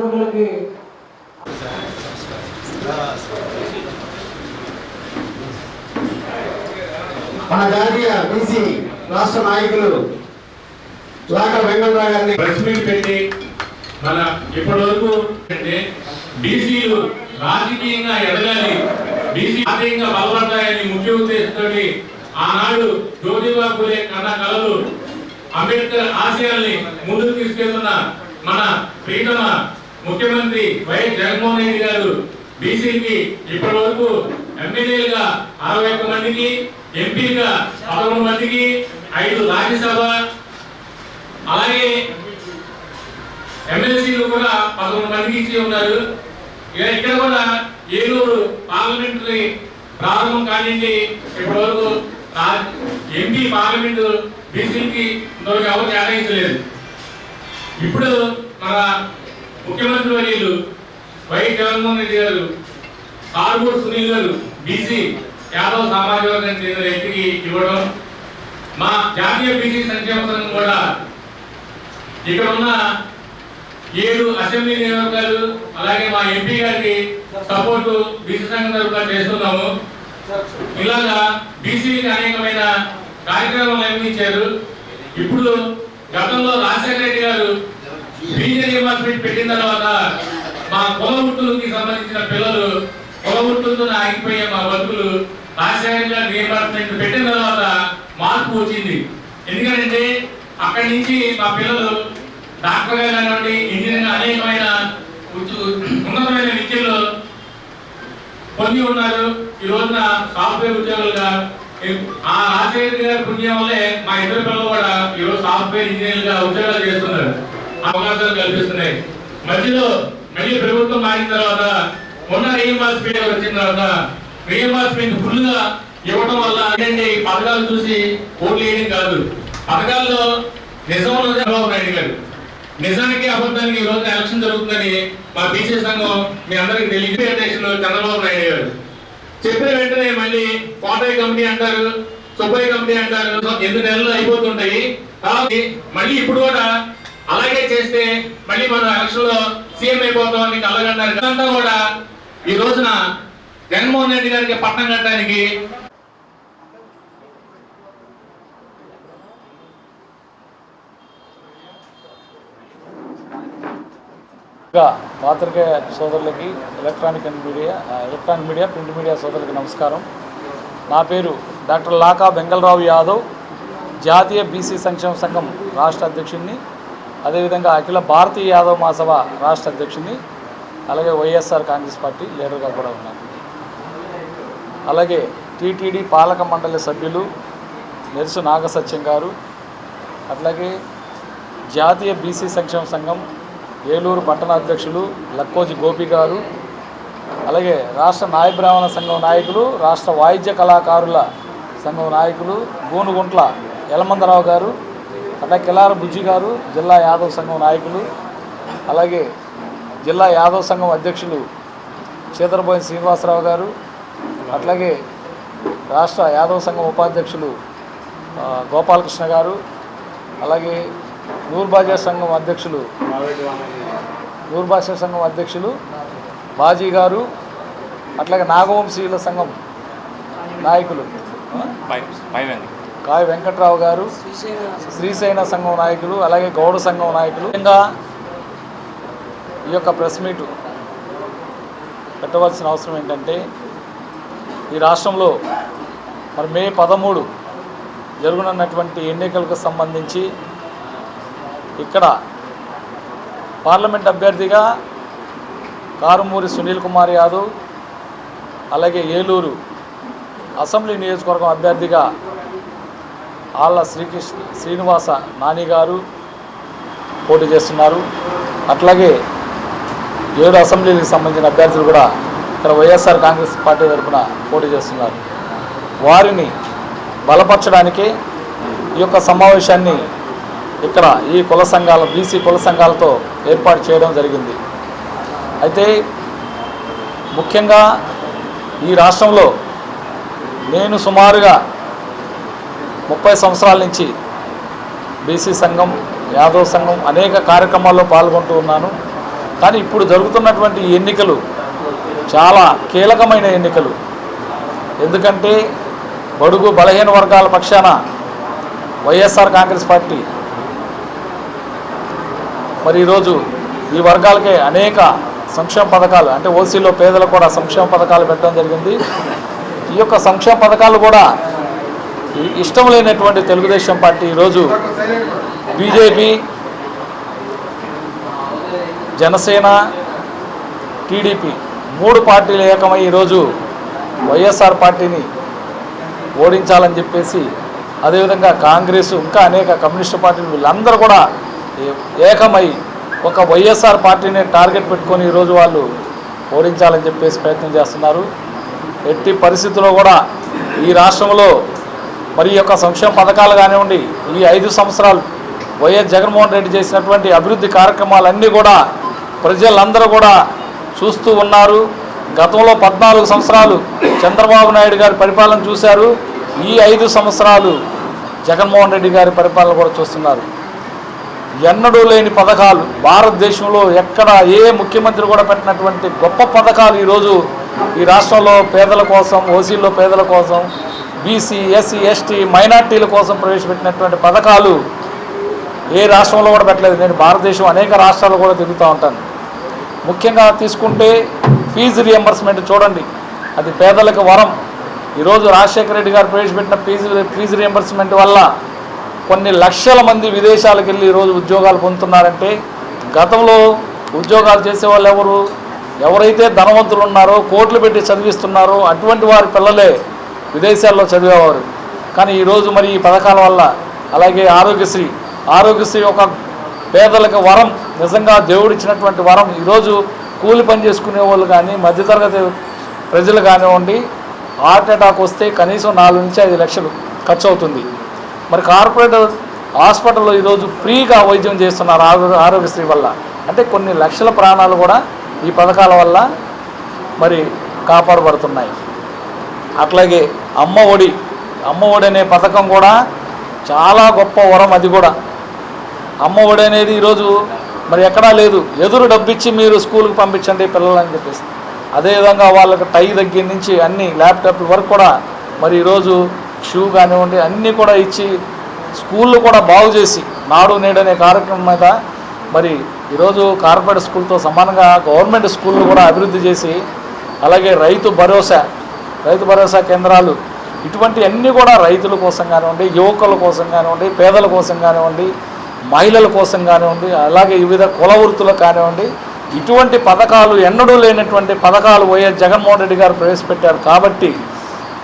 కార్మికులకి మన జాతీయ బీసీ రాష్ట్ర నాయకులు లాక వెంకటరావు గారిని ప్రెస్ మీట్ పెట్టి మన ఇప్పటి వరకు అంటే బీసీలు రాజకీయంగా ఎదగాలి బీసీ ఆర్థికంగా బలపడతాయని ముఖ్య ఉద్దేశంతో ఆనాడు జ్యోతిబా పూలే కన్న కళలు అంబేద్కర్ ఆశయాల్ని ముందుకు తీసుకెళ్తున్న మన ప్రీతమ ముఖ్యమంత్రి వైఎస్ జగన్మోహన్ రెడ్డి గారు బీసీకి ఇప్పటి వరకు ఎమ్మెల్యేలుగా అరవై ఒక్క మందికి ఎంపీగా పదకొండు మందికి ఐదు రాజ్యసభ అలాగే ఎమ్మెల్సీలు కూడా పదకొండు మందికి ఇచ్చి ఉన్నారు. ఇక్కడ కూడా ఏలూరు పార్లమెంటరీ ప్రారంభం కానివ్వండి ఇప్పటి వరకు ఎంపీ పార్లమెంటు బీసీకి ఇంతవరకు ఎవరు కేటాయించలేదు. ఇప్పుడు మన ముఖ్యమంత్రి వర్యులు వైఎస్ జగన్మోహన్ రెడ్డి గారు కారుమూరు సునీల్ గారు బీసీ యాదవ్ సామాజిక చెందిన వ్యక్తికి ఇవ్వడం మా జాతీయ బీసీ సంక్షేమ సంఘం కూడా ఇక్కడ ఉన్న ఏడు అసెంబ్లీ నియోజకవర్గాలు అలాగే మా ఎంపీ గారికి సపోర్టు బీసీ సంఘం తరఫున చేస్తున్నాము. ఇలాగా బీసీకి అనేకమైన కార్యక్రమాలు నిర్వహించారు. ఇప్పుడు గతంలో రాజశేఖర రెడ్డి గారు బీజేపీ మార్కెట్ పెట్టిన తర్వాత మా కుల వృత్తులకి సంబంధించిన పిల్లలు కుల వృత్తులతో ఆగిపోయే మా బతుకులు రాజశేఖర గారు పెట్టిన తర్వాత మార్పు వచ్చింది. ఎందుకంటే అక్కడి నుంచి మా పిల్లలు డాక్టర్గా కానివ్వండి ఇంజనీరింగ్ అనేకమైన ఉన్నతమైన విద్యలో పొంది ఉన్నారు. ఈ రోజున సాఫ్ట్వేర్ ఉద్యోగులుగా ఆ రాజశేఖర్ గారి పుణ్యం వల్లే మా ఇద్దరు పిల్లలు కూడా ఈ రోజు సాఫ్ట్వేర్ ఇంజనీర్లుగా ఉద్యోగాలు చేస్తున్నారు. అవకాశాలు కల్పిస్తున్నాయి. మధ్యలో మళ్ళీ ప్రభుత్వం మారిన తర్వాత ఉన్న రీఎంబర్స్మెంట్ వచ్చిన తర్వాత రీఎంబర్స్మెంట్ ఫుల్గా ఇవ్వడం వల్ల ఏంటంటే ఈ పథకాలు చూసి ఓట్లు వేయడం కాదు. పథకాల్లో నిజంలో చంద్రబాబు నాయుడు గారు నిజానికి అబద్ధానికి ఈ రోజు ఎలక్షన్ జరుగుతుందని మా బీసీ సంఘం మీ అందరికి తెలియదు. అధ్యక్షులు చంద్రబాబు నాయుడు గారు చెప్పిన వెంటనే మళ్ళీ కోటయ్య కమిటీ అంటారు సుబ్బయ్య కమిటీ అంటారు ఎనిమిది నెలలు అయిపోతుంటాయి. కాబట్టి మళ్ళీ ఇప్పుడు కూడా అలాగే చేస్తే మళ్ళీ మనం ఎలక్షన్లో సీఎం అయిపోతామని కలగంటారు ఇదంతా కూడా ఈ రోజున జగన్మోహన్ రెడ్డి గారికి పట్టం కట్టడానికి ఇంకా పాత్రికేయ సోదరులకి electronic and media electronic media print media సోదరులకి నమస్కారం. నా పేరు డాక్టర్ లాకా బెంగళరావు యాదవ్ జాతీయ బీసీ సంక్షేమ సంఘం రాష్ట్ర అధ్యక్షుడిని. అదేవిధంగా అఖిల భారతీయ యాదవ్ మహాసభ రాష్ట్ర అధ్యక్షుని అలాగే వైఎస్ఆర్ కాంగ్రెస్ పార్టీ లీడర్గా కూడా ఉన్నారు. అలాగే టీటీడీ పాలక మండలి సభ్యులు నెరుసు నాగసత్యం గారు అట్లాగే జాతీయ బీసీ సంక్షేమ సంఘం ఏలూరు పట్టణ అధ్యక్షులు లక్కోజి గోపి గారు అలాగే రాష్ట్ర నాయ బ్రాహ్మణ సంఘం నాయకులు రాష్ట్ర వాయిద్య కళాకారుల సంఘం నాయకులు గూనుగుంట్ల యలమందరావు గారు అట్లాగే కిలార బుజ్జి గారు జిల్లా యాదవ్ సంఘం నాయకులు అలాగే జిల్లా యాదవ్ సంఘం అధ్యక్షులు చేతరబోయిన శ్రీనివాసరావు గారు అట్లాగే రాష్ట్ర యాదవ్ సంఘం ఉపాధ్యక్షులు గోపాలకృష్ణ గారు అలాగే నూర్బాజా సంఘం అధ్యక్షులు నూర్బాషా సంఘం అధ్యక్షులు బాజీ గారు అట్లాగే నాగవంశీయుల సంఘం నాయకులు. కాయ వెంకట్రావు గారు శ్రీశైన సంఘం నాయకులు అలాగే గౌడ సంఘం నాయకులు. ఇంకా ఈ యొక్క ప్రెస్ మీట్ పెట్టవలసిన అవసరం ఏంటంటే ఈ రాష్ట్రంలో మరి మే పదమూడు జరుగునున్నటువంటి ఎన్నికలకు సంబంధించి ఇక్కడ పార్లమెంట్ అభ్యర్థిగా కారుమూరి సునీల్ కుమార్ యాదవ్ అలాగే ఏలూరు అసెంబ్లీ నియోజకవర్గం అభ్యర్థిగా ఆళ్ళ శ్రీకృష్ణ శ్రీనివాస నాని గారు పోటీ చేస్తున్నారు. అట్లాగే ఏడు అసెంబ్లీలకు సంబంధించిన అభ్యర్థులు కూడా ఇక్కడ వైఎస్ఆర్ కాంగ్రెస్ పార్టీ తరఫున పోటీ చేస్తున్నారు. వారిని బలపరచడానికి ఈ యొక్క సమావేశాన్ని ఇక్కడ ఈ కుల సంఘాల బీసీ కుల సంఘాలతో ఏర్పాటు చేయడం జరిగింది. అయితే ముఖ్యంగా ఈ రాష్ట్రంలో నేను సుమారుగా ముప్పై సంవత్సరాల నుంచి బీసీ సంఘం యాదవ్ సంఘం అనేక కార్యక్రమాల్లో పాల్గొంటూ ఉన్నాను. కానీ ఇప్పుడు జరుగుతున్నటువంటి ఎన్నికలు చాలా కీలకమైన ఎన్నికలు. ఎందుకంటే బడుగు బలహీన వర్గాల పక్షాన వైఎస్ఆర్ కాంగ్రెస్ పార్టీ మరి ఈరోజు ఈ వర్గాలకే అనేక సంక్షేమ పథకాలు అంటే ఓసీలో పేదలకు కూడా సంక్షేమ పథకాలు పెట్టడం జరిగింది. ఈ యొక్క సంక్షేమ పథకాలు కూడా ఇష్టం లేనటువంటి తెలుగుదేశం పార్టీ ఈరోజు బీజేపీ జనసేన టీడీపీ మూడు పార్టీలు ఏకమై ఈరోజు వైఎస్ఆర్ పార్టీని ఓడించాలని చెప్పేసి అదేవిధంగా కాంగ్రెస్ ఇంకా అనేక కమ్యూనిస్ట్ పార్టీలు వీళ్ళందరూ కూడా ఏ- ఏకమై ఒక వైఎస్ఆర్ పార్టీని టార్గెట్ పెట్టుకొని ఈరోజు వాళ్ళు ఓడించాలని చెప్పేసి ప్రయత్నం చేస్తున్నారు. ఎట్టి పరిస్థితుల్లో కూడా ఈ రాష్ట్రంలో మరి ఈ యొక్క సంక్షేమ పథకాలు కానివ్వండి ఈ ఐదు సంవత్సరాలు వైఎస్ జగన్మోహన్ రెడ్డి చేసినటువంటి అభివృద్ధి కార్యక్రమాలన్నీ కూడా ప్రజలందరూ కూడా చూస్తూ ఉన్నారు. గతంలో పద్నాలుగు సంవత్సరాలు చంద్రబాబు నాయుడు గారి పరిపాలన చూశారు. ఈ ఐదు సంవత్సరాలు జగన్మోహన్ రెడ్డి గారి పరిపాలన కూడా చూస్తున్నారు. ఎన్నడూ లేని పథకాలు భారతదేశంలో ఎక్కడ ఏ ముఖ్యమంత్రి కూడా పెట్టినటువంటి గొప్ప పథకాలు ఈరోజు ఈ రాష్ట్రంలో పేదల కోసం ఓసీల్లో పేదల కోసం బీసీ ఎస్సీ ఎస్టీ మైనార్టీల కోసం ప్రవేశపెట్టినటువంటి పథకాలు ఏ రాష్ట్రంలో కూడా పెట్టలేదు. నేను భారతదేశం అనేక రాష్ట్రాలు కూడా తిరుగుతూ ఉంటాను. ముఖ్యంగా తీసుకుంటే ఫీజు రియంబర్స్మెంట్ చూడండి. అది పేదలకు వరం. ఈరోజు రాజశేఖర రెడ్డి గారు ప్రవేశపెట్టిన ఫీజు ఫీజు రియంబర్స్మెంట్ వల్ల కొన్ని లక్షల మంది విదేశాలకు వెళ్ళి ఈరోజు ఉద్యోగాలు పొందుతున్నారంటే గతంలో ఉద్యోగాలు చేసేవాళ్ళు ఎవరు? ఎవరైతే ధనవంతులు ఉన్నారో కోట్లు పెట్టి చదివిస్తున్నారో అటువంటి వారి పిల్లలే విదేశాల్లో చదివేవారు. కానీ ఈరోజు మరి ఈ పథకాల వల్ల అలాగే ఆరోగ్యశ్రీ ఆరోగ్యశ్రీ ఒక పేదలకు వరం నిజంగా దేవుడిచ్చినటువంటి వరం ఈరోజు కూలి పని చేసుకునే వాళ్ళు కానీ మధ్యతరగతి ప్రజలు కానివ్వండి హార్ట్ అటాక్ వస్తే కనీసం నాలుగు నుంచి ఐదు లక్షలు ఖర్చు అవుతుంది మరి కార్పొరేట్ హాస్పిటల్లో ఈరోజు ఫ్రీగా వైద్యం చేస్తున్నారు ఆరో- ఆరోగ్యశ్రీ వల్ల. అంటే కొన్ని లక్షల ప్రాణాలు కూడా ఈ పథకాల వల్ల మరి కాపాడబడుతున్నాయి. అట్లాగే అమ్మ ఒడి అమ్మ ఒడి అనే పథకం కూడా చాలా గొప్ప వరం అది కూడా. అమ్మ ఒడి అనేది ఈరోజు మరి ఎక్కడా లేదు. ఎదురు డబ్బిచ్చి మీరు స్కూల్కి పంపించండి పిల్లలని చెప్పేసి. అదేవిధంగా వాళ్ళకి టై దగ్గర నుంచి అన్ని ల్యాప్టాప్ల వరకు కూడా మరి ఈరోజు షూ కానివ్వండి అన్నీ కూడా ఇచ్చి స్కూళ్ళు కూడా బాగు చేసి నాడు నేడు అనే కార్యక్రమం మీద మరి ఈరోజు కార్పొరేట్ స్కూల్తో సమానంగా గవర్నమెంట్ స్కూళ్ళు కూడా అభివృద్ధి చేసి అలాగే రైతు భరోసా రైతు భరోసా కేంద్రాలు ఇటువంటి అన్నీ కూడా రైతుల కోసం కానివ్వండి యువకుల కోసం కానివ్వండి పేదల కోసం కానివ్వండి మహిళల కోసం కానివ్వండి అలాగే వివిధ కుల వృత్తులు కానివ్వండి ఇటువంటి పథకాలు ఎన్నడూ లేనటువంటి పథకాలు వైఎస్ జగన్మోహన్ రెడ్డి గారు ప్రవేశపెట్టారు. కాబట్టి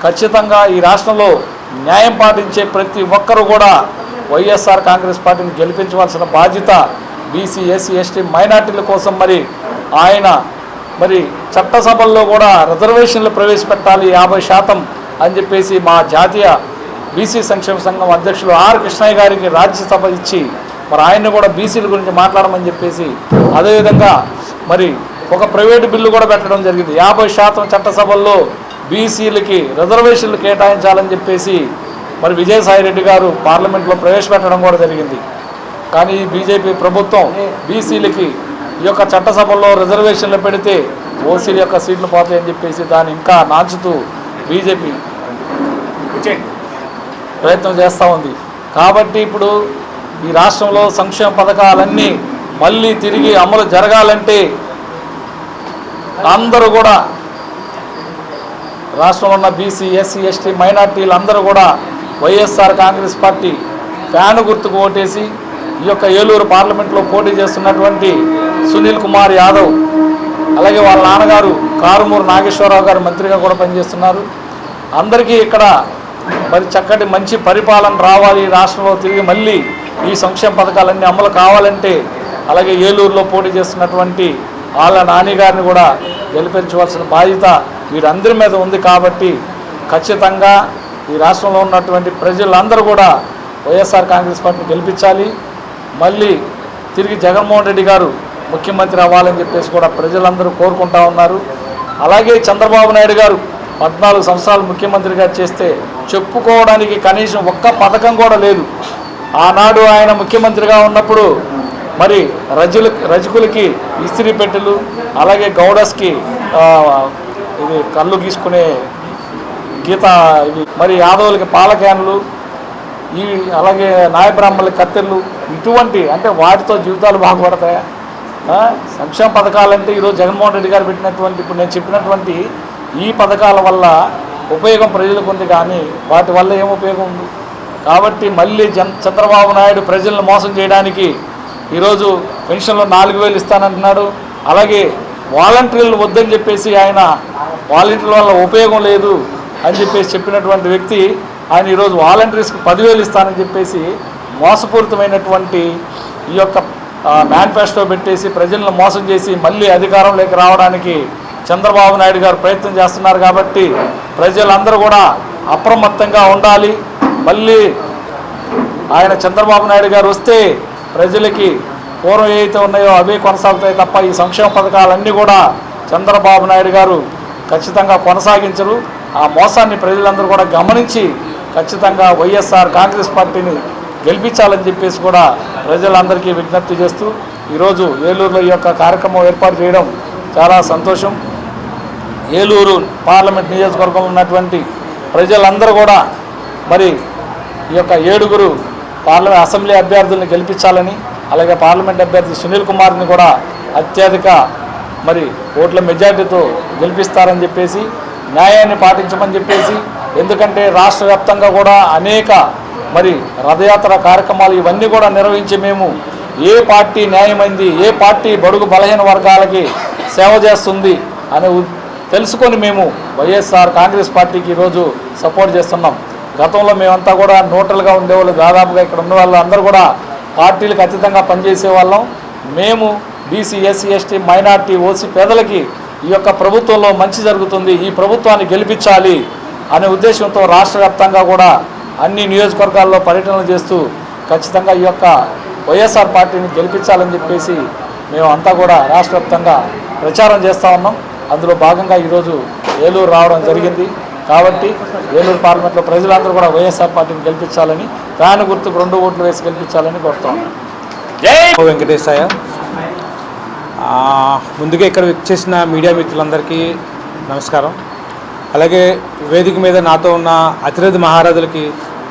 ఖచ్చితంగా ఈ రాష్ట్రంలో న్యాయం పాటించే ప్రతి ఒక్కరూ కూడా వైఎస్ఆర్ కాంగ్రెస్ పార్టీని గెలిపించవలసిన బాధ్యత బీసీ ఎస్సీ ఎస్టీ మైనార్టీల కోసం మరి ఆయన మరి చట్టసభల్లో కూడా రిజర్వేషన్లు ప్రవేశపెట్టాలి యాభై శాతం అని చెప్పేసి మా జాతీయ బీసీ సంక్షేమ సంఘం అధ్యక్షులు ఆర్ కృష్ణయ్య గారికి రాజ్యసభ ఇచ్చి మరి ఆయన్ని కూడా బీసీల గురించి మాట్లాడమని చెప్పేసి అదేవిధంగా మరి ఒక ప్రైవేటు బిల్లు కూడా పెట్టడం జరిగింది. యాభై శాతం చట్టసభల్లో బీసీలకి రిజర్వేషన్లు కేటాయించాలని చెప్పేసి మరి విజయసాయి రెడ్డి గారు పార్లమెంట్లో ప్రవేశపెట్టడం కూడా జరిగింది. కానీ బీజేపీ ప్రభుత్వం బీసీలకి ఈ యొక్క చట్టసభలో రిజర్వేషన్లు పెడితే ఓసీల యొక్క సీట్లు పోతాయని చెప్పేసి దాన్ని ఇంకా నాంచుతూ బీజేపీ ప్రయత్నం చేస్తూ ఉంది. కాబట్టి ఇప్పుడు ఈ రాష్ట్రంలో సంక్షేమ పథకాలన్నీ మళ్ళీ తిరిగి అమలు జరగాలంటే అందరూ కూడా రాష్ట్రంలో ఉన్న బీసీ ఎస్సీ ఎస్టీ మైనార్టీలు అందరూ కూడా వైఎస్ఆర్ కాంగ్రెస్ పార్టీ ఫ్యాను గుర్తుకు ఓటేసి ఈ యొక్క ఏలూరు పార్లమెంట్లో పోటీ చేస్తున్నటువంటి సునీల్ కుమార్ యాదవ్ అలాగే వాళ్ళ నాన్నగారు కారుమూరు నాగేశ్వరరావు గారు మంత్రిగా కూడా పనిచేస్తున్నారు. అందరికీ ఇక్కడ మరి చక్కటి మంచి పరిపాలన రావాలి ఈ రాష్ట్రంలో తిరిగి మళ్ళీ ఈ సంక్షేమ పథకాలన్నీ అమలు కావాలంటే అలాగే ఏలూరులో పోటీ చేస్తున్నటువంటి వాళ్ళ నాని గారిని కూడా గెలిపించవలసిన బాధ్యత వీరందరి మీద ఉంది కాబట్టి ఖచ్చితంగా ఈ రాష్ట్రంలో ఉన్నటువంటి ప్రజలందరూ కూడా వైఎస్ఆర్ కాంగ్రెస్ పార్టీని గెలిపించాలి. మళ్ళీ తిరిగి జగన్మోహన్ రెడ్డి గారు ముఖ్యమంత్రి అవ్వాలని చెప్పేసి కూడా ప్రజలందరూ కోరుకుంటా ఉన్నారు. అలాగే చంద్రబాబు నాయుడు గారు పద్నాలుగు సంవత్సరాలు ముఖ్యమంత్రిగా చేస్తే చెప్పుకోవడానికి కనీసం ఒక్క పథకం కూడా లేదు. ఆనాడు ఆయన ముఖ్యమంత్రిగా ఉన్నప్పుడు మరి రజుల రజకులకి ఇస్త్రీ పెట్టెలు అలాగే గౌడస్కి ఇది కళ్ళు గీసుకునే గీత ఇవి మరి యాదవులకి పాల క్యాన్లు ఈ అలాగే నాయబ్రాహ్మణులకి కత్తెర్లు ఇటువంటి అంటే వాటితో జీవితాలు బాగుపడతాయా? సంక్షేమ పథకాలంటే ఈరోజు జగన్మోహన్ రెడ్డి గారు పెట్టినటువంటి ఇప్పుడు నేను చెప్పినటువంటి ఈ పథకాల వల్ల ఉపయోగం ప్రజలకు ఉంది కానీ వాటి వల్ల ఏం ఉపయోగం ఉంది? కాబట్టి మళ్ళీ జన్ చంద్రబాబు నాయుడు ప్రజలను మోసం చేయడానికి ఈరోజు పెన్షన్లో నాలుగు వేలు ఇస్తానంటున్నాడు. అలాగే వాలంటీర్లు వద్దని చెప్పేసి ఆయన వాలంటీర్ల వల్ల ఉపయోగం లేదు అని చెప్పేసి చెప్పినటువంటి వ్యక్తి ఆయన ఈరోజు వాలంటీర్స్కి పదివేలు ఇస్తానని చెప్పేసి మోసపూరితమైనటువంటి ఈ యొక్క మేనిఫెస్టో పెట్టేసి ప్రజలను మోసం చేసి మళ్ళీ అధికారంలోకి రావడానికి చంద్రబాబు నాయుడు గారు ప్రయత్నం చేస్తున్నారు కాబట్టి ప్రజలందరూ కూడా అప్రమత్తంగా ఉండాలి. మళ్ళీ ఆయన చంద్రబాబు నాయుడు గారు వస్తే ప్రజలకి పూర్వం ఏవైతే ఉన్నాయో అవే కొనసాగుతాయి తప్ప ఈ సంక్షేమ పథకాలన్నీ కూడా చంద్రబాబు నాయుడు గారు ఖచ్చితంగా కొనసాగించరు. ఆ మోసాన్ని ప్రజలందరూ కూడా గమనించి ఖచ్చితంగా వైఎస్ఆర్ కాంగ్రెస్ పార్టీని గెలిపించాలని చెప్పేసి కూడా ప్రజలందరికీ విజ్ఞప్తి చేస్తూ ఈరోజు ఏలూరులో ఈ యొక్క కార్యక్రమం ఏర్పాటు చేయడం చాలా సంతోషం. ఏలూరు పార్లమెంట్ నియోజకవర్గంలో ఉన్నటువంటి ప్రజలందరూ కూడా మరి ఈ యొక్క ఏడుగురు పార్లమెంట్ అసెంబ్లీ అభ్యర్థుల్ని గెలిపించాలని అలాగే పార్లమెంట్ అభ్యర్థి సునీల్ కుమార్ని కూడా అత్యధిక మరి ఓట్ల మెజార్టీతో గెలిపిస్తారని చెప్పేసి న్యాయాన్ని పాటించమని చెప్పేసి ఎందుకంటే రాష్ట్ర వ్యాప్తంగా కూడా అనేక మరి రథయాత్ర కార్యక్రమాలు ఇవన్నీ కూడా నిర్వహించి మేము ఏ పార్టీ న్యాయమైంది ఏ పార్టీ బడుగు బలహీన వర్గాలకి సేవ చేస్తుంది అనే తెలుసుకొని మేము వైఎస్ఆర్ కాంగ్రెస్ పార్టీకి ఈరోజు సపోర్ట్ చేస్తున్నాం. గతంలో మేమంతా కూడా నోటల్గా ఉండేవాళ్ళు. దాదాపుగా ఇక్కడ ఉన్న వాళ్ళు అందరూ కూడా పార్టీలకు అతీతంగా పనిచేసే వాళ్ళం. మేము BC SC ST minority OC పేదలకి ఈ యొక్క ప్రభుత్వంలో మంచి జరుగుతుంది. ఈ ప్రభుత్వాన్ని గెలిపించాలి అనే ఉద్దేశంతో రాష్ట్ర వ్యాప్తంగా కూడా అన్ని నియోజకవర్గాల్లో పర్యటనలు చేస్తూ ఖచ్చితంగా ఈ యొక్క వైఎస్ఆర్ పార్టీని గెలిపించాలని చెప్పేసి మేము అంతా కూడా రాష్ట్ర వ్యాప్తంగా ప్రచారం చేస్తూ ఉన్నాం. అందులో భాగంగా ఈరోజు ఏలూరు రావడం జరిగింది. కాబట్టి ఏలూరు పార్లమెంట్లో ప్రజలందరూ కూడా వైఎస్ఆర్ పార్టీని గెలిపించాలని ఫ్యాన్ గుర్తుకు రెండు ఓట్లు వేసి గెలిపించాలని కోరుతా ఉన్నాం. వెంకటేశాయ. ముందుగా ఇక్కడ వచ్చేసిన మీడియా మిత్రులందరికీ నమస్కారం. అలాగే వేదిక మీద నాతో ఉన్న అతిరథి మహారాజులకి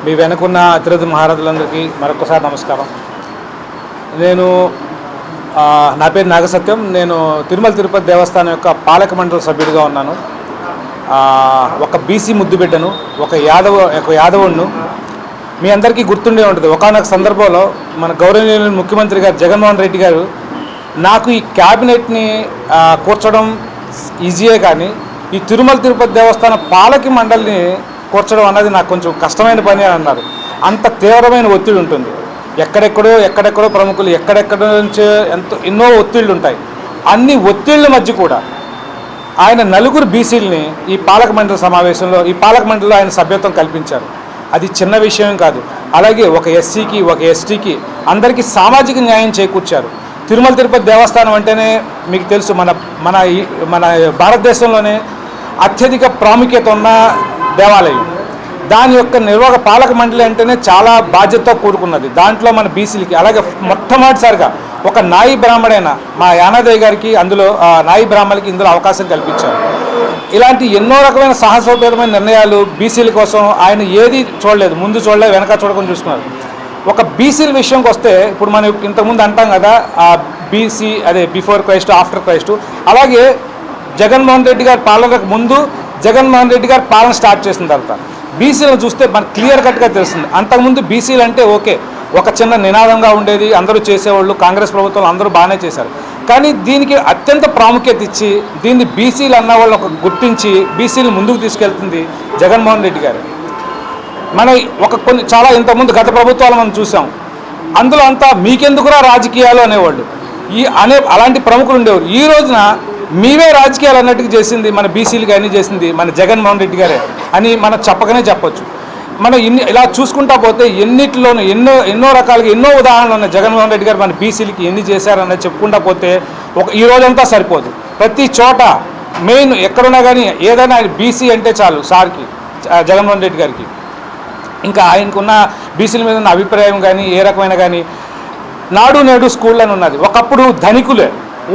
మీ వెనకున్న అతిరథి మహారాజులందరికీ మరొకసారి నమస్కారం. నేను నా పేరు నాగసత్యం. నేను తిరుమల తిరుపతి దేవస్థానం యొక్క పాలక మండలి సభ్యుడిగా ఉన్నాను. ఒక బీసీ ముద్దుబిడ్డను ఒక యాదవ ఒక యాదవును మీ అందరికీ గుర్తుండే ఉంటుంది. ఒకనొక సందర్భంలో మన గౌరవనీయులు ముఖ్యమంత్రి గారు జగన్మోహన్ రెడ్డి గారు నాకు ఈ క్యాబినెట్ని కూర్చోవడం కూర్చడం ఈజీయే కానీ ఈ తిరుమల తిరుపతి దేవస్థానం పాలకి మండలిని కూర్చడం అన్నది నాకు కొంచెం కష్టమైన పని అని అన్నారు. అంత తీవ్రమైన ఒత్తిడి ఉంటుంది. ఎక్కడెక్కడో ఎక్కడెక్కడో ప్రముఖులు ఎక్కడెక్కడ నుంచో ఎంతో ఎన్నో ఒత్తిళ్ళు ఉంటాయి. అన్ని ఒత్తిళ్ళ మధ్య కూడా ఆయన నలుగురు బీసీలని ఈ పాలక మండలి సమావేశంలో ఈ పాలక మండలిలో ఆయన సభ్యత్వం కల్పించారు. అది చిన్న విషయం కాదు. అలాగే ఒక ఎస్సీకి ఒక ఎస్టీకి అందరికీ సామాజిక న్యాయం చేకూర్చారు. తిరుమల తిరుపతి దేవస్థానం అంటేనే మీకు తెలుసు మన మన ఈ- మన భారతదేశంలోనే అత్యధిక ప్రాముఖ్యత ఉన్న దేవాలయం. దాని యొక్క నిర్వాహక పాలక మండలి అంటేనే చాలా బాధ్యతతో కూడుకున్నది. దాంట్లో మన బీసీలకి అలాగే మొట్టమొదటిసారిగా ఒక నాయి బ్రాహ్మడైన మా యానాదేవి గారికి అందులో ఆ, నాయి బ్రాహ్మణులకి ఇందులో అవకాశం కల్పించారు. ఇలాంటి ఎన్నో రకమైన సాహసోపేతమైన నిర్ణయాలు బీసీల కోసం ఆయన ఏది చూడలేదు ముందు చూడలేదు వెనక చూడకుండా చూసుకున్నారు. ఒక బీసీల విషయంకి వస్తే ఇప్పుడు మనం ఇంతకుముందు అంటాం కదా ఆ బీసీ అదే బిఫోర్ క్రైస్ట్ ఆఫ్టర్ క్రైస్ట్ అలాగే జగన్మోహన్ రెడ్డి గారి పాలనకు ముందు జగన్మోహన్ రెడ్డి గారు పాలన స్టార్ట్ చేసిన తర్వాత. బీసీలను చూస్తే మనకు క్లియర్ కట్గా తెలుస్తుంది. అంతకుముందు బీసీలు అంటే ఓకే ఒక చిన్న నినాదంగా ఉండేది అందరూ చేసేవాళ్ళు కాంగ్రెస్ ప్రభుత్వం అందరూ బాగానే చేశారు. కానీ దీనికి అత్యంత ప్రాముఖ్యత ఇచ్చి దీన్ని బీసీలు అన్న వాళ్ళు ఒక గుర్తించి బీసీలు ముందుకు తీసుకెళ్తుంది జగన్మోహన్ రెడ్డి గారు. మన ఒక కొన్ని చాలా ఇంతకుముందు గత ప్రభుత్వాలు మనం చూసాం. అందులో అంతా మీకెందుకురా రాజకీయాలు అనేవాళ్ళు. ఈ అనే అలాంటి ప్రముఖులు ఉండేవారు. ఈ రోజున మీవే రాజకీయాలు అన్నట్టుగా చేసింది మన బీసీలు కానీ చేసింది మన జగన్మోహన్ రెడ్డి గారే అని మనం చెప్పకనే చెప్పొచ్చు. మనం ఇన్ని ఇలా చూసుకుంటా పోతే ఎన్నిటిలోనూ ఎన్నో ఎన్నో రకాలుగా ఎన్నో ఉదాహరణలు ఉన్నాయి. జగన్మోహన్ రెడ్డి గారు మన బీసీలకి ఎన్ని చేశారన్నది చెప్పుకుంటా పోతే ఒక ఈ రోజంతా సరిపోదు. ప్రతి చోట మెయిన్ ఎక్కడున్నా కానీ ఏదైనా బీసీ అంటే చాలు సార్కి జగన్మోహన్ రెడ్డి గారికి. ఇంకా ఆయనకున్న బీసీల మీద ఉన్న అభిప్రాయం కానీ ఏ రకమైన కానీ నాడు నేడు స్కూల్ అని ఉన్నది. ఒకప్పుడు ధనికులే.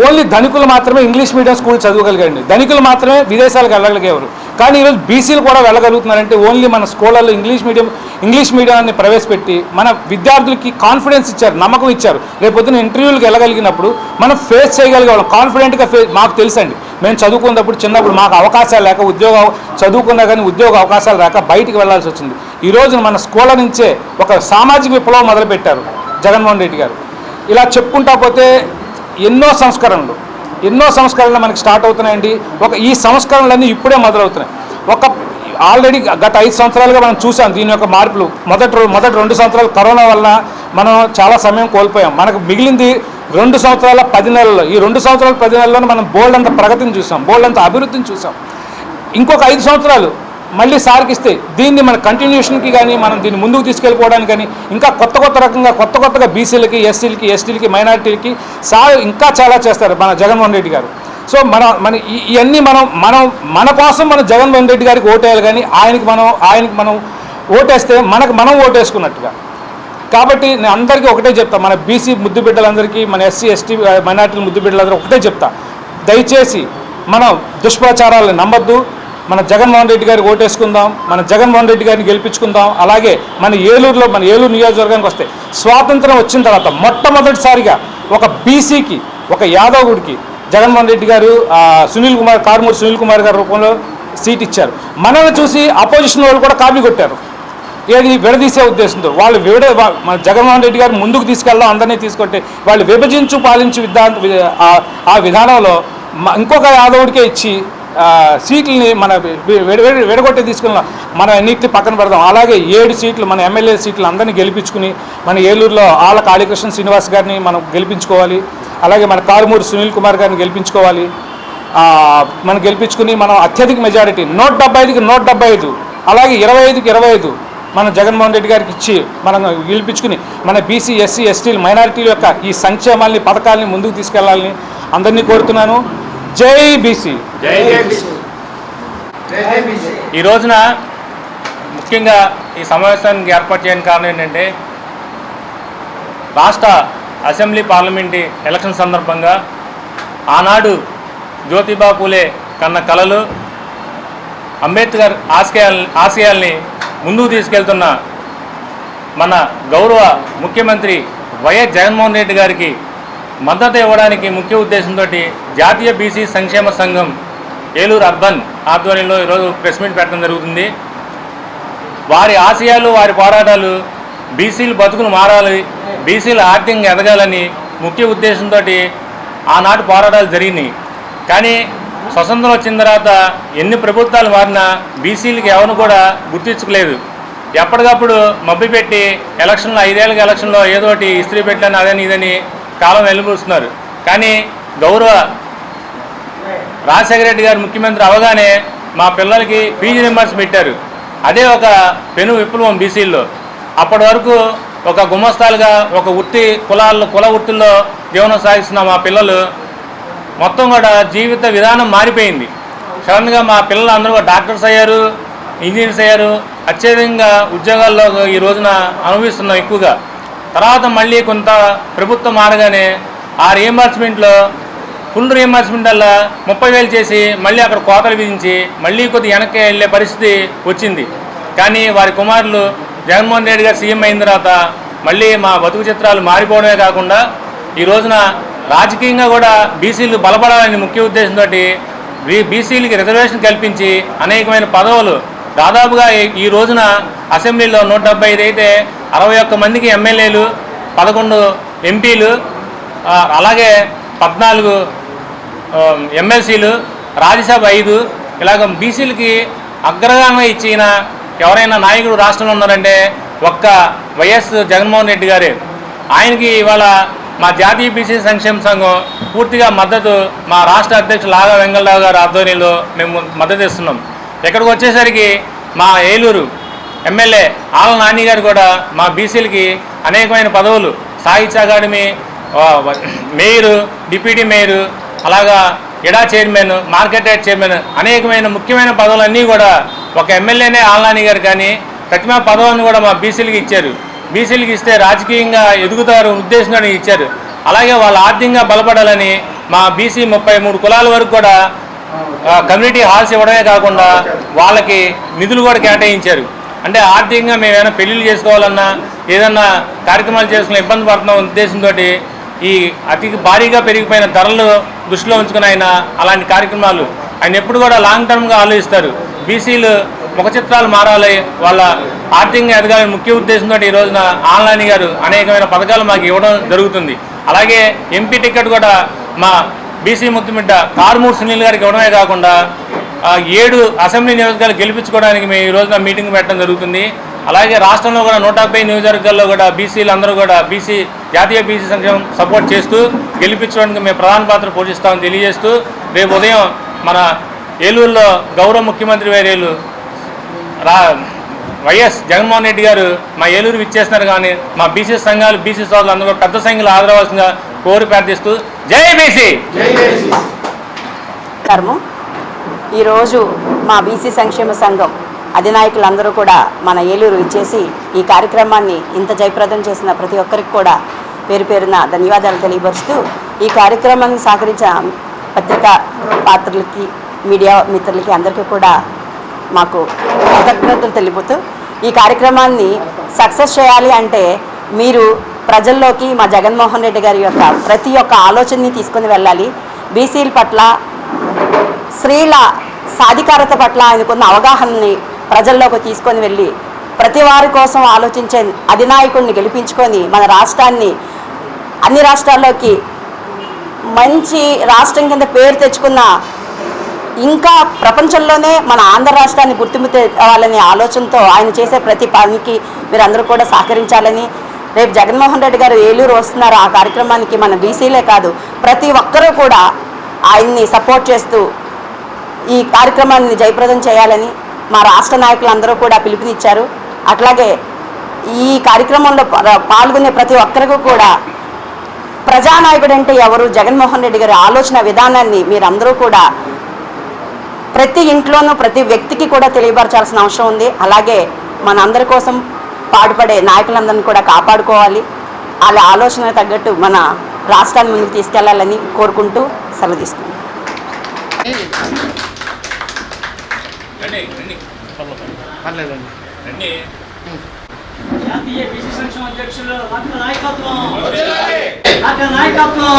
ఓన్లీ ధనికులు మాత్రమే ఇంగ్లీష్ మీడియం స్కూల్ చదవగలిగండి ధనికులు మాత్రమే విదేశాలకు వెళ్ళగలిగేవారు. కానీ ఈరోజు బీసీలు కూడా వెళ్ళగలుగుతున్నారంటే ఓన్లీ మన స్కూళ్ళల్లో ఇంగ్లీష్ మీడియం ఇంగ్లీష్ మీడియాన్ని ప్రవేశపెట్టి మన విద్యార్థులకి కాన్ఫిడెన్స్ ఇచ్చారు నమ్మకం ఇచ్చారు. రేపొద్దున ఇంటర్వ్యూలకు వెళ్ళగలిగినప్పుడు మనం ఫేస్ చేయగలిగేవాళ్ళం. కాన్ఫిడెంట్గా ఫే మాకు తెలుసండి. మేము చదువుకున్నప్పుడు చిన్నప్పుడు మాకు అవకాశాలు లేక ఉద్యోగ చదువుకున్నా కానీ ఉద్యోగ అవకాశాలు రాక బయటికి వెళ్ళాల్సి వచ్చింది. ఈ మన స్కూళ్ళ నుంచే ఒక సామాజిక విప్లవం మొదలుపెట్టారు జగన్మోహన్ రెడ్డి గారు. ఇలా చెప్పుకుంటా పోతే ఎన్నో సంస్కరణలు ఎన్నో సంస్కరణలు మనకి స్టార్ట్ అవుతున్నాయండి. ఒక ఈ సంస్కరణలన్నీ ఇప్పుడే మొదలవుతున్నాయి. ఒక ఆల్రెడీ గత ఐదు సంవత్సరాలుగా మనం చూసాం దీని యొక్క మార్పులు. మొదటి మొదటి రెండు సంవత్సరాలు కరోనా వల్ల మనం చాలా సమయం కోల్పోయాం. మనకు మిగిలింది రెండు సంవత్సరాల పది నెలల్లో. ఈ రెండు సంవత్సరాల పది నెలల్లో మనం బోల్డ్ అంత ప్రగతిని చూసాం బోల్డ్ అంత అభివృద్ధిని చూసాం ఇంకొక ఐదు సంవత్సరాలు మళ్ళీ సార్కి ఇస్తే దీన్ని మన కంటిన్యూషన్కి కానీ మనం దీన్ని ముందుకు తీసుకెళ్ళిపోవడానికి కానీ ఇంకా కొత్త కొత్త రకంగా కొత్త కొత్తగా బీసీలకి ఎస్సీలకి ఎస్టీలకి మైనార్టీలకి సార్ ఇంకా చాలా చేస్తారు మన జగన్మోహన్ రెడ్డి గారు. సో మన మన ఇవన్నీ మనం మనం మన కోసం మన జగన్మోహన్ రెడ్డి గారికి ఓటేయాలి కానీ ఆయనకి మనం ఆయనకి మనం ఓటేస్తే మనకు మనం ఓటేసుకున్నట్టుగా. కాబట్టి నేను అందరికీ ఒకటే చెప్తా మన బీసీ ముద్దు బిడ్డలందరికీ మన ఎస్సీ ఎస్టీ మైనార్టీల ముద్దు బిడ్డలందరూ ఒకటే చెప్తా. దయచేసి మనం దుష్ప్రచారాలను నమ్మద్దు మన జగన్మోహన్ రెడ్డి గారికి ఓటేసుకుందాం మన జగన్మోహన్ రెడ్డి గారిని గెలిపించుకుందాం అలాగే మన ఏలూరులో మన ఏలూరు నియోజకవర్గానికి వస్తే స్వాతంత్రం వచ్చిన తర్వాత మొట్టమొదటిసారిగా ఒక బీసీకి ఒక యాదవుడికి జగన్మోహన్ రెడ్డి గారు సునీల్ కుమార్ కారుమూరి సునీల్ కుమార్ గారి రూపంలో సీట్ ఇచ్చారు. మనల్ని చూసి అపోజిషన్ వాళ్ళు కూడా కాపీ కొట్టారు. ఏది విడదీసే ఉద్దేశంతో వాళ్ళు విడ మన జగన్మోహన్ రెడ్డి గారు ముందుకు తీసుకెళ్ళడం అందరినీ తీసుకుంటే వాళ్ళు విభజించు పాలించు విధాన ఆ- విధానంలో మ- ఇంకొక యాదవుడికే ఇచ్చి సీట్లని మన వి- విడ విడగొట్టి తీసుకున్నాం మన అన్నింటిని పక్కన పెడదాం. అలాగే ఏడు సీట్లు మన ఎమ్మెల్యే సీట్లు అందరినీ గెలిపించుకుని మన ఏలూరులో ఆళ్ళ కాళీకృష్ణ శ్రీనివాస్ గారిని మనం గెలిపించుకోవాలి. అలాగే మన కారుమూరి సునీల్ కుమార్ గారిని గెలిపించుకోవాలి. మనం గెలిపించుకుని మనం అత్యధిక మెజారిటీ నూట డెబ్బై ఐదుకి నూట డెబ్బై ఐదు అలాగే ఇరవై ఐదుకి ఇరవై ఐదు మన జగన్మోహన్ రెడ్డి గారికి ఇచ్చి మనం గెలిపించుకుని మన బీసీ ఎస్సీ ఎస్టీలు మైనారిటీల యొక్క ఈ సంక్షేమాల్ని పథకాలని ముందుకు తీసుకెళ్ళాలని అందరినీ కోరుతున్నాను. జై బీసీ. ఈ రోజున ముఖ్యంగా ఈ సమావేశానికి ఏర్పాటు చేయడానికి కారణం ఏంటంటే రాష్ట్ర అసెంబ్లీ పార్లమెంటు ఎలక్షన్ సందర్భంగా ఆనాడు జ్యోతిబా పూలే కన్న కలలు అంబేద్కర్ ఆశయాల్ ఆశయాల్ని ముందుకు తీసుకెళ్తున్న మన గౌరవ ముఖ్యమంత్రి వైఎస్ జగన్మోహన్ రెడ్డి గారికి మద్దతు ఇవ్వడానికి ముఖ్య ఉద్దేశంతో జాతీయ బీసీ సంక్షేమ సంఘం ఏలూరు అర్బన్ ఆధ్వర్యంలో ఈరోజు ప్రెస్ మీట్ పెట్టడం జరుగుతుంది. వారి ఆశయాలు వారి పోరాటాలు బీసీలు బతుకులు మారాలి బీసీలు ఆర్థికంగా ఎదగాలని ముఖ్య ఉద్దేశంతో ఆనాటి పోరాటాలు జరిగినాయి. కానీ స్వతంత్రం వచ్చిన తర్వాత ఎన్ని ప్రభుత్వాలు మారినా బీసీలకి ఎవరు కూడా గుర్తించుకోలేదు ఎప్పటికప్పుడు మబ్బి పెట్టి ఎలక్షన్లో ఐదేళ్ళకి ఎలక్షన్లో ఏదోటి ఇస్త్రీ పెట్టాను అదని ఇదని కాలం వెళ్ళిపోతున్నారు కానీ గౌరవ రాజశేఖర రెడ్డి గారు ముఖ్యమంత్రి అవగానే మా పిల్లలకి పీజీ నెంబర్స్ పెట్టారు. అదే ఒక పెను విప్లవం బీసీల్లో. అప్పటి వరకు ఒక గుమస్తాలుగా ఒక వృత్తి కులాల్లో కుల వృత్తుల్లో జీవనం సాగిస్తున్న మా పిల్లలు మొత్తం కూడా జీవిత విధానం మారిపోయింది. సడన్గా మా పిల్లలు అందరూ కూడా డాక్టర్స్ అయ్యారు ఇంజనీర్స్ అయ్యారు. అత్యధికంగా ఉద్యోగాల్లో ఈ రోజున అనుభవిస్తున్నాం ఎక్కువగా. తర్వాత మళ్ళీ కొంత ప్రభుత్వం మారగానే ఆ రియంబర్స్మెంట్లో ఫుల్ రియంబర్స్మెంట్ వల్ల ముప్పై వేలు చేసి మళ్ళీ అక్కడ కోతలు విధించి మళ్ళీ కొద్ది వెనక్కి వెళ్ళే పరిస్థితి వచ్చింది. కానీ వారి కుమారులు జగన్మోహన్ రెడ్డి గారు సీఎం అయిన తర్వాత మళ్ళీ మా బతుకు చిత్రాలు మారిపోవడమే కాకుండా ఈ రోజున రాజకీయంగా కూడా బీసీలు బలపడాలని ముఖ్య ఉద్దేశంతో బీసీలకి రిజర్వేషన్ కల్పించి అనేకమైన పదవులు దాదాపుగా ఈ- రోజున అసెంబ్లీలో నూట ఐదు అయితే అరవై ఒక్క మందికి ఎమ్మెల్యేలు పదకొండు ఎంపీలు అలాగే పద్నాలుగు ఎమ్మెల్సీలు రాజ్యసభ ఐదు ఇలాగ బీసీలకి అగ్రగామి ఇచ్చిన ఎవరైనా నాయకుడు రాష్ట్రంలో ఉన్నారంటే ఒక్క వైఎస్ జగన్మోహన్ రెడ్డి గారే. ఆయనకి ఇవాళ మా జాతీయ బీసీ సంక్షేమ సంఘం పూర్తిగా మద్దతు మా రాష్ట్ర అధ్యక్షులు లాగా వెంగళరావు గారి ఆధ్వర్యంలో మేము మద్దతు ఇస్తున్నాం. ఇక్కడికి వచ్చేసరికి మా ఏలూరు ఎమ్మెల్యే ఆల నాని గారు కూడా మా బీసీలకి అనేకమైన పదవులు. సాహిత్య అకాడమీ మేయరు డిప్యూటీ మేయరు అలాగా ఎడా చైర్మన్ మార్కెట్ యార్డ్ చైర్మన్ అనేకమైన ముఖ్యమైన పదవులన్నీ కూడా ఒక ఎమ్మెల్యేనే ఆలనాని గారు కానీ ప్రతిమా పదవులను కూడా మా బీసీలకి ఇచ్చారు. బీసీలకి ఇస్తే రాజకీయంగా ఎదుగుతారు ఉద్దేశంతో ఇచ్చారు. అలాగే వాళ్ళు ఆర్థికంగా బలపడాలని మా బీసీ ముప్పై మూడు కులాల వరకు కూడా కమ్యూనిటీ హాల్స్ ఇవ్వడమే కాకుండా వాళ్ళకి నిధులు కూడా కేటాయించారు. అంటే ఆర్థికంగా మేము ఏమైనా పెళ్ళిళ్ళు చేసుకోవాలన్నా ఏదన్నా కార్యక్రమాలు చేసుకున్న ఇబ్బంది పడుతున్న ఉద్దేశంతో ఈ అతి భారీగా పెరిగిపోయిన ధరలు దృష్టిలో ఉంచుకుని ఆయన అలాంటి కార్యక్రమాలు. ఆయన ఎప్పుడు కూడా లాంగ్ టర్మ్గా ఆలోచిస్తారు. బీసీలు ముఖ చిత్రాలు మారాలి. వాళ్ళ ఆర్థికంగా ఎదగాలని ముఖ్య ఉద్దేశంతో ఈ రోజున ఆన్లైన్ గారు అనేకమైన పథకాలు మాకు ఇవ్వడం జరుగుతుంది. అలాగే ఎంపీ టికెట్ కూడా మా బీసీ ముద్దుమిడ్డ కారుమూరు సునీల్ గారికి ఇవ్వడమే కాకుండా ఏడు అసెంబ్లీ నియోజకవర్గాలు గెలిపించుకోవడానికి మేము ఈ రోజున మీటింగ్ పెట్టడం జరుగుతుంది. అలాగే రాష్ట్రంలో కూడా నూట డెబ్బై నియోజకవర్గాల్లో కూడా బీసీలు అందరూ కూడా బీసీ జాతీయ బీసీ సంక్షేమం సపోర్ట్ చేస్తూ గెలిపించడానికి మేము ప్రధాన పాత్ర పోషిస్తామని తెలియజేస్తూ రేపు ఉదయం మన ఏలూరులో గౌరవ ముఖ్యమంత్రి వేరేలు రా వైఎస్ జగన్మోహన్ రెడ్డి గారు మా ఏలూరు విచ్చేస్తున్నారు కానీ మా బీసీ సంఘాలు బీసీ సోదరులు అందరూ కూడా పెద్ద సంఖ్యలో ఆదరవలసిందిగా కోరి ప్రార్థిస్తూ జై బీసీ! ఈరోజు మా బీసీ సంక్షేమ సంఘం అధినాయకులందరూ కూడా మన ఏలూరు ఇచ్చేసి ఈ కార్యక్రమాన్ని ఇంత జయప్రదం చేసిన ప్రతి ఒక్కరికి కూడా పేరు పేరున ధన్యవాదాలు తెలియపరుస్తూ ఈ కార్యక్రమాన్ని సహకరించిన పత్రికా పాత్రలకి మీడియా మిత్రులకి అందరికీ కూడా మాకు కృతజ్ఞతలు తెలుపుతూ ఈ కార్యక్రమాన్ని సక్సెస్ చేయాలి అంటే మీరు ప్రజల్లోకి మా జగన్మోహన్ రెడ్డి గారి యొక్క ప్రతి ఒక్క ఆలోచనని తీసుకుని వెళ్ళాలి. బీసీల పట్ల స్త్రీల సాధికారత పట్ల ఆయనకున్న అవగాహనని ప్రజల్లోకి తీసుకొని వెళ్ళి ప్రతి వారి కోసం ఆలోచించే అధినాయకుడిని గెలిపించుకొని మన రాష్ట్రాన్ని అన్ని రాష్ట్రాల్లోకి మంచి రాష్ట్రం కింద పేరు తెచ్చుకున్న ఇంకా ప్రపంచంలోనే మన ఆంధ్ర రాష్ట్రాన్ని గుర్తింపు తేవాలనే ఆలోచనతో ఆయన చేసే ప్రతి పనికి మీరందరూ కూడా సహకరించాలని. రేపు జగన్మోహన్ రెడ్డి గారు ఏలూరు వస్తున్నారు. ఆ కార్యక్రమానికి మన బీసీలే కాదు ప్రతి ఒక్కరూ కూడా ఆయన్ని సపోర్ట్ చేస్తూ ఈ కార్యక్రమాన్ని జయప్రదం చేయాలని మా రాష్ట్ర నాయకులందరూ కూడా పిలుపునిచ్చారు. అట్లాగే ఈ కార్యక్రమంలో పాల్గొనే ప్రతి ఒక్కరికి కూడా ప్రజానాయకుడు అంటే ఎవరు? జగన్మోహన్ రెడ్డి గారి ఆలోచన విధానాన్ని మీరందరూ కూడా ప్రతి ఇంట్లోనూ ప్రతి వ్యక్తికి కూడా తెలియపరచాల్సిన అవసరం ఉంది. అలాగే మనందరి కోసం పాటుపడే నాయకులందరినీ కూడా కాపాడుకోవాలి. వాళ్ళ ఆలోచన తగ్గట్టు మన రాష్ట్రాన్ని ముందుకు తీసుకెళ్ళాలని కోరుకుంటూ సెలవు తీసుకుంటాం జాతీయ బీసీ సంక్షేమ అధ్యక్షులు లక్క నాయకత్వం. లక్క నాయకత్వం.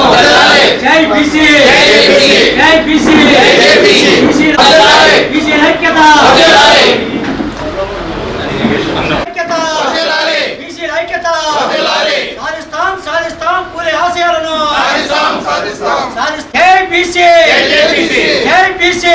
జై బీసీ. జై బీసీ. బీసీ. బీసీ. ఐక్యత. సాధిస్తాం సాధిస్తాం జై బీసీ. జై బీసీ.